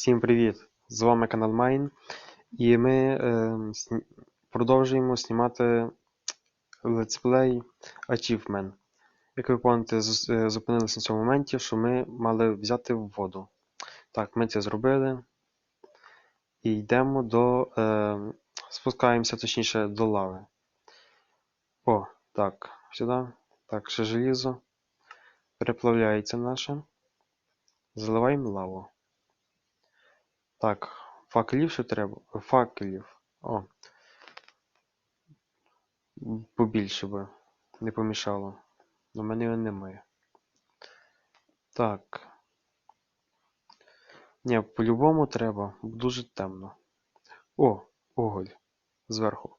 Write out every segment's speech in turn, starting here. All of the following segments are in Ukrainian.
Всім привіт! З вами канал Майн. І ми е, сні- продовжуємо знімати летсплей Achievement. Як ви пам'ятаєте, е, зупинилися на цьому моменті, що ми мали взяти воду. Так, ми це зробили. І йдемо до. Е, спускаємося точніше до лави. О, так, сюди. Так, ще желізо. Переплавляється наше. Заливаємо лаву. Так, факелів ще треба. Факелів. О. Побільше би. Не помішало. У мене його немає. Так. Ні, по-любому треба. Дуже темно. О, уголь. Зверху.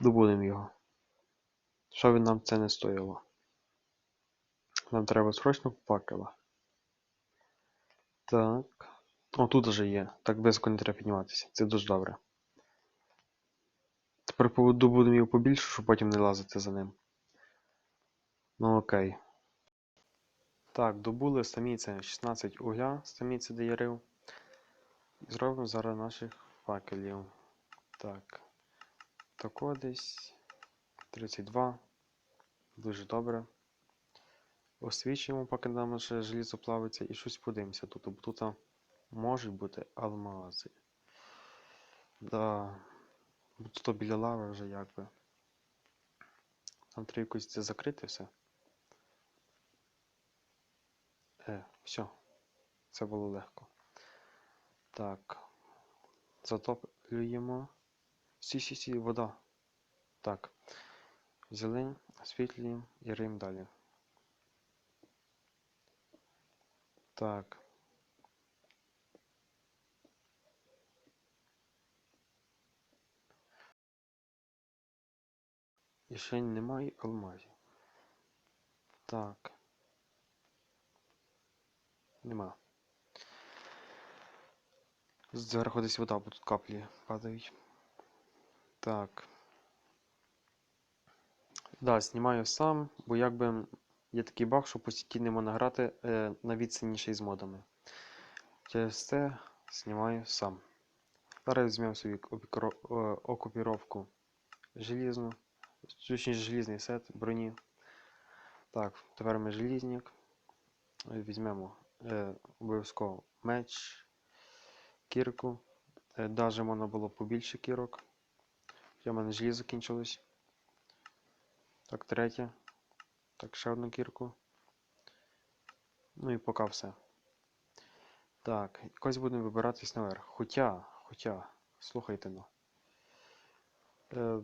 Добудемо його. Що він нам це не стоїло? Нам треба срочно факела. Так. О, тут вже є. Так близько не треба підніматися. Це дуже добре. Тепер добудемо його побільше, щоб потім не лазити за ним. Ну окей. Так, добули самі це 16 угля, самі це де я. І зробимо зараз наших факелів. Так. Тако десь. 32. Дуже добре. Освічуємо, поки нам ще желізо плавиться, і щось подивимося тут. Бо тут можуть бути алмази. Да. Тут біля лави вже якби. Нам треба якось це закрити все. Е, все. Це було легко. Так. Затоплюємо. Сі, сі, сі, вода. Так. Взяли, освітлюємо і рим далі. Так. І ще немає алмазів. Так. Нема. Зверху десь вода, бо тут каплі падають. Так. Да, знімаю сам, бо якби є такий баг, що по сіті не можна грати е, на відстані з модами. Через це знімаю сам. Зараз візьмемо собі е, окупіровку желізну, точніше желізний сет броні. Так, тепер ми желізник. Візьмемо е, обов'язково меч, кірку. Е, Даже можна було побільше кірок. Хоча в мене желізо закінчилось. Так, третє. Так, ще одну кірку. Ну і поки все. Так, якось будемо вибиратись наверх. Хоча, хоча, слухайте ну. Е,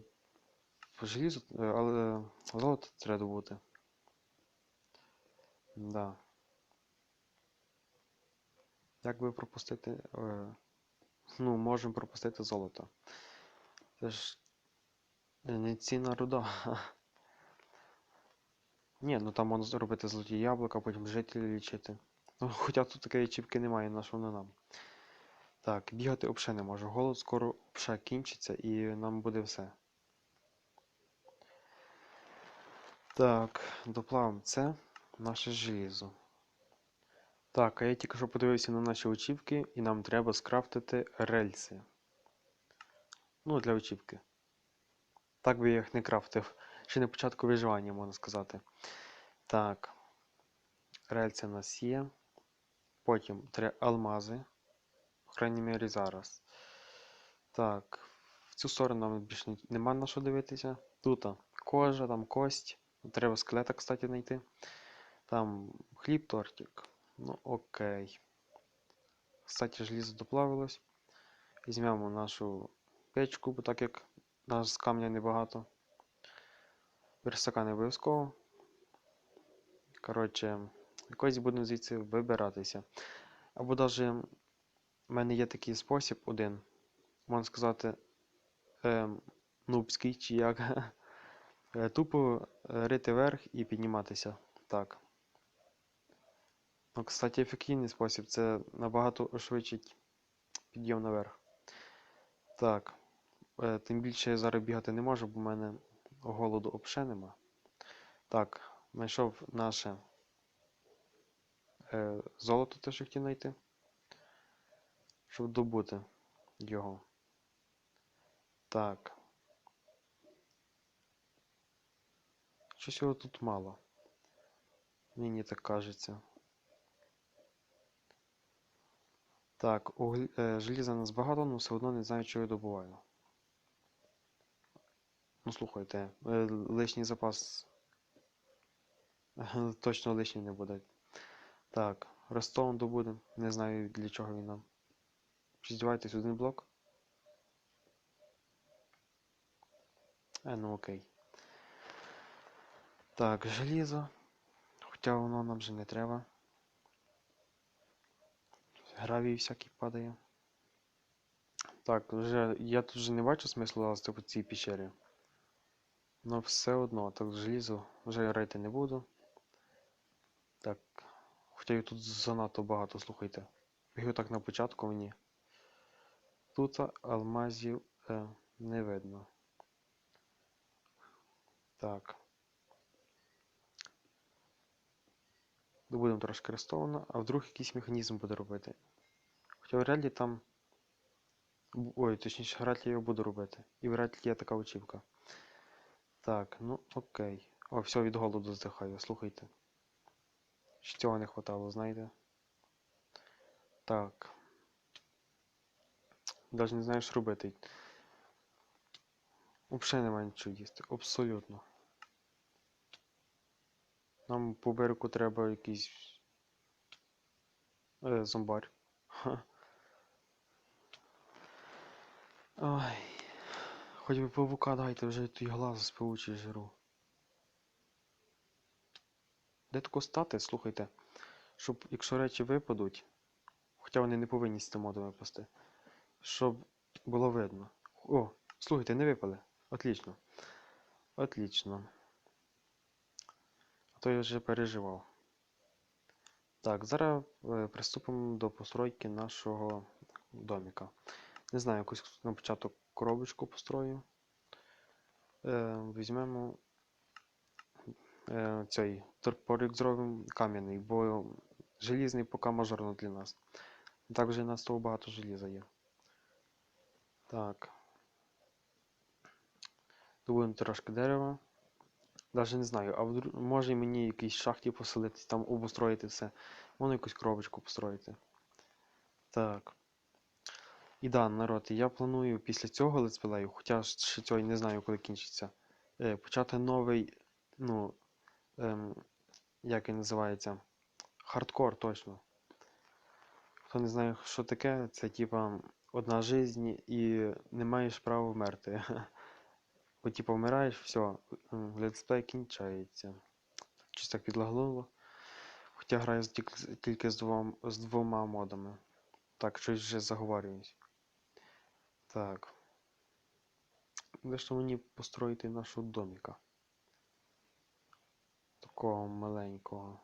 желізо, е, але золото треба добути. Да. Як би пропустити. Е, ну, можемо пропустити золото. Це ж не цінна руда. Ні, ну там можна зробити золоті яблука, потім жителі лічити. Ну, хоча тут такої чіпки немає, на що воно нам. Так, бігати взагалі не можу. Голод скоро взагалі кінчиться і нам буде все. Так, доплавимо це наше желізо. Так, а я тільки що подивився на наші очівки, і нам треба скрафтити рельси. Ну, для очівки. Так би я їх не крафтив. Ще на початку виживання, можна сказати. Так. Рельси у нас є. Потім три алмази. По крайній мірі зараз. Так. В цю сторону нам більше нема на що дивитися. Тут кожа, там кость. Треба скелета, кстати, знайти. Там хліб, тортик. Ну, окей. Кстати, желізо доплавилось. Візьмемо нашу печку, бо так як нас з камня небагато. Верстака не обов'язково. Коротше, якось будемо звідси вибиратися. Або навіть в мене є такий спосіб один. Можна сказати, ем, нубський чи як. Е, Тупо е, рити вверх і підніматися. Так. Ну, кстати, ефективний спосіб. Це набагато швидшить підйом наверх. Так. Е, Тим більше я зараз бігати не можу, бо в мене голоду взагалі нема. Так, знайшов наше золото, те, що хотів знайти. щоб добути його. Так. Щось його тут мало. Мені так кажеться. Так, угль... е, желіза нас багато, але все одно не знаю, що я добуваю. Ну, слухайте, е, лишній запас точно лишній не буде. Так, Рестон добудемо. Не знаю для чого він нам. Чи здіваєтесь один блок? Е, ну окей. Так, желізо. Хоча воно нам вже не треба. Гравій всякий падає. Так, вже я тут вже не бачу смислу лазити по цій пещері. Но все одно, так желізо вже рейти не буду. Так. Хоча їх тут занадто багато, слухайте. Його так на початку мені. Тут алмазів е, не видно. Так. Добудемо трошки рестовано, а вдруг якийсь механізм буде робити. Хоча вряд ли там. Ой, точніше, ли я його буду робити. І вряд ли є така очівка. Так, ну окей. О, все, від голоду здихаю, слухайте. Ще цього не хватало, знаєте. Так. Навіть не знаю, що робити. Взагалі немає нічого їсти. Абсолютно. Нам по берегу треба якийсь е, зомбар. Ой. Хоч би павука дайте, вже той глаз спивучий жиру. Де тако стати, слухайте, щоб якщо речі випадуть, хоча вони не повинні з модом випасти, щоб було видно. О, слухайте, не випали. Отлично. Отлично. А то я вже переживав. Так, зараз е, приступимо до постройки нашого доміка. Не знаю, якусь на початок коробочку построю. Е, візьмемо е, цей торпорик зробимо кам'яний, бо желізний поки мажорно для нас. Так вже на того багато желіза є. Так. Добудемо трошки дерева. Навіть не знаю, а вдруг, може мені якісь шахті поселитись, там обустроїти все. Можна якусь коробочку построїти. Так. І да, народ, я планую після цього летсплею, хоча ще цього не знаю, коли кінчиться. Е, почати новий, ну, ем, як він називається? Хардкор точно. Хто не знає, що таке, це типа одна жизнь і не маєш права вмерти. Бо типа вмираєш, все, летсплей кінчається. Щось так підлагло. Хоча граю тільки, з- двом, з двома модами. Так, щось вже заговорююсь. Так. Де ж мені построїти нашого доміка? Такого маленького.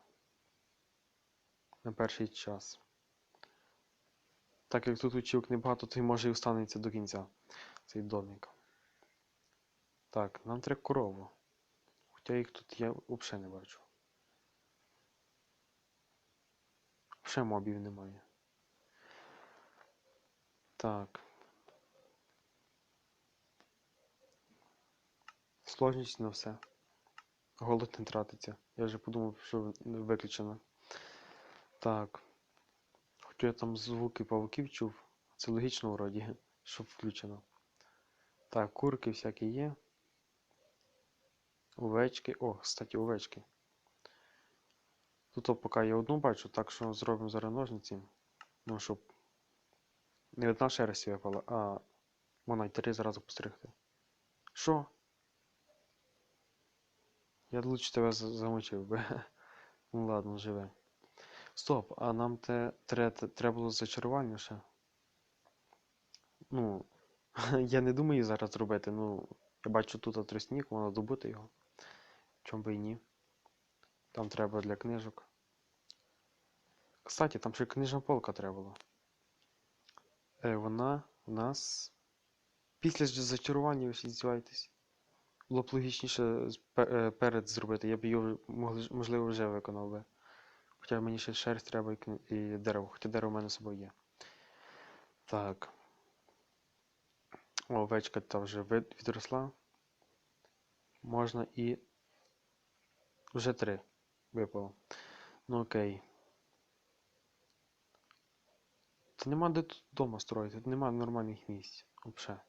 На перший час. Так як тут училок небагато, то й може і останеться до кінця цей домік. Так, нам треба корову. Хоча їх тут я взагалі не бачу. Ще мобів немає. Так. Сложність на все. Голод не тратиться. Я вже подумав, що виключено. Так. Хоча я там звуки павуків чув. Це логічно вроді, що включено. Так, курки всякі є. Овечки. О, кстати, овечки. Тут поки я одну бачу, так що зробимо зараз ножниці. Ну, щоб не одна шерсть випала, а можна й три зразу постригти. Що? Я лучше тебе замочив би. Ну ладно, живе. Стоп, а нам те тре- треба було зачарування ще. Ну, я не думаю її зараз зробити, ну, я бачу тут тростник, можна добути його. Чом би і ні. Там треба для книжок. Кстати, там ще книжна полка треба було. Е, вона у нас. Після зачарування ви здіваєтесь. Було б логічніше е, перед зробити, я б її можливо вже виконав би. Хоча мені ще шерсть треба і дерево, хоча дерево в мене з собою є. Так. Овечка та вже відросла. Можна і. Вже три випало. Ну окей. Та нема де тут вдома строїти, тут нема нормальних місць. Взагалі.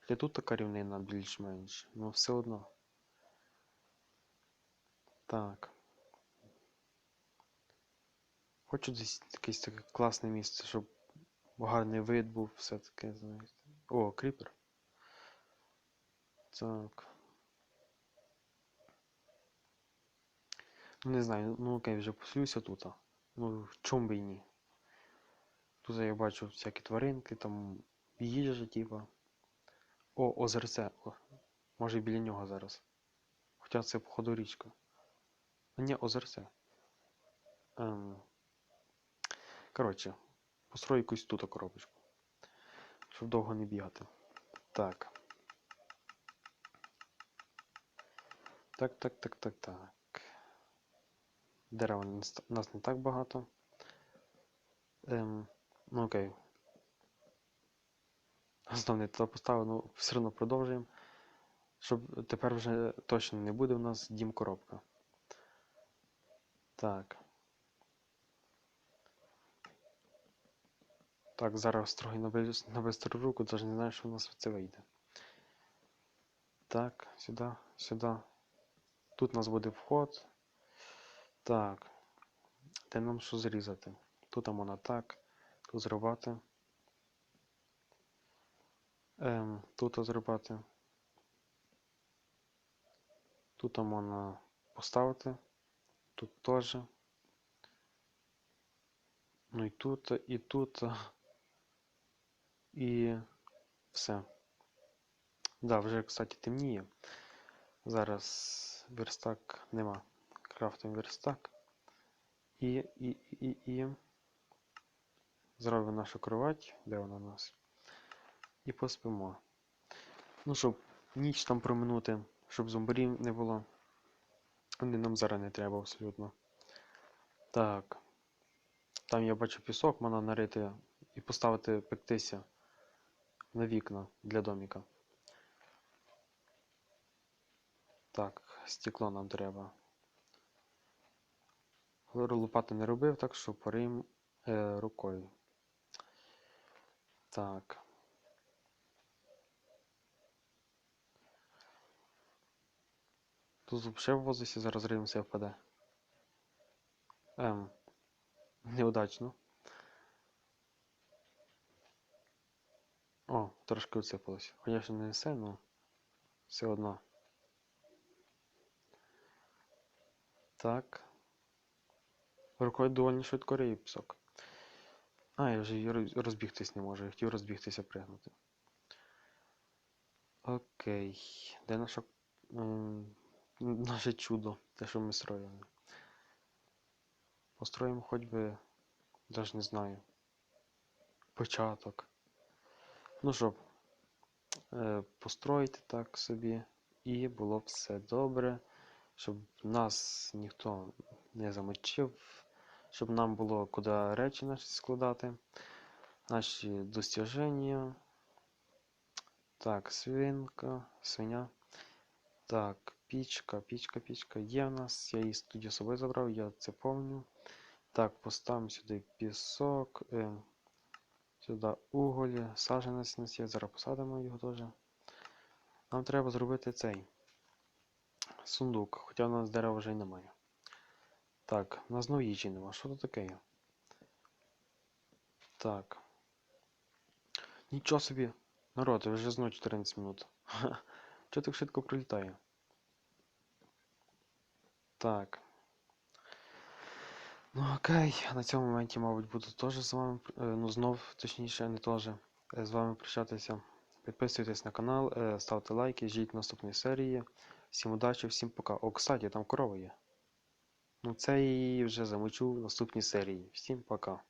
Хоча тут така рівнина більш-менш, ну все одно. Так. Хочу десь якесь таке класне місце, щоб гарний вид був, все таке, знаєте. О, кріпер. Так. Не знаю, ну окей, вже поселюся тут. Ну, чому би і ні? Тут я бачу всякі тваринки, там їжа, типа. О, озерце. О, може біля нього зараз. Хоча це, походу, річка. А ні, озерце. Ем. Коротше, построю якусь тут коробочку. Щоб довго не бігати. Так. Так, так, так, так, так. Дерева ста- нас не так багато. Ем, ну окей. Основне туди поставив, ну все одно продовжуємо. Щоб тепер вже точно не буде у нас дім коробка. Так. Так, зараз трохи на, бис- бистру руку, навіть не знаю, що у нас це вийде. Так, сюди, сюди. Тут у нас буде вход. Так. Де нам що зрізати? Тут там вона так. Тут зрубати. Ем, тут зрубати. Тут там поставити. Тут теж. Ну і тут, і тут. І все. Да, вже, кстати, темніє. Зараз верстак нема. Крафтуємо верстак. І, і, і, і зробимо нашу кровать, де вона у нас. І поспимо. Ну, щоб ніч там проминути, щоб зомбарів не було. Вони нам зараз не треба абсолютно. Так. Там я бачу пісок, можна нарити і поставити пектися на вікна для доміка. Так, стекло нам треба. Лопати не робив, так що порим е, рукою. Так. Тут взагалі в воздусі зараз римся впаде. Ем, неудачно. О, трошки оцепилось. Звісно, не все, але все одно. Так. Рукою доволі швидко риє пісок. А, я вже роз- розбігтись не можу. Я хотів розбігтися пригнути. Окей. Де наша. наше чудо, те, що ми строїли. Построїмо хоч би. Даже не знаю. Початок. Ну щоб е, построїти так собі. І було б все добре. Щоб нас ніхто не замочив. Щоб нам було куди речі наші складати. Наші достіження. Так, свинка, свиня. Так, пічка, пічка, пічка. Є в нас. Я її тоді з собою забрав, я це помню. Так, поставимо сюди пісок. Е, сюди уголь, саджанець у нас є. Зараз посадимо його теж. Нам треба зробити цей сундук, хоча в нас дерева вже й немає. Так, у нас знову їжі нема. Що тут таке? Так. Нічого собі. Народ, вже знову 14 минут. Чого так швидко пролітає? Так. Ну окей, на цьому моменті, мабуть, буду теж з вами, е, ну знов, точніше, не теж, е, з вами прощатися. Підписуйтесь на канал, е, ставте лайки, ждіть наступної серії. Всім удачі, всім пока. О, кстати, там корова є. Ну це її вже замочу в наступній серії. Всім пока.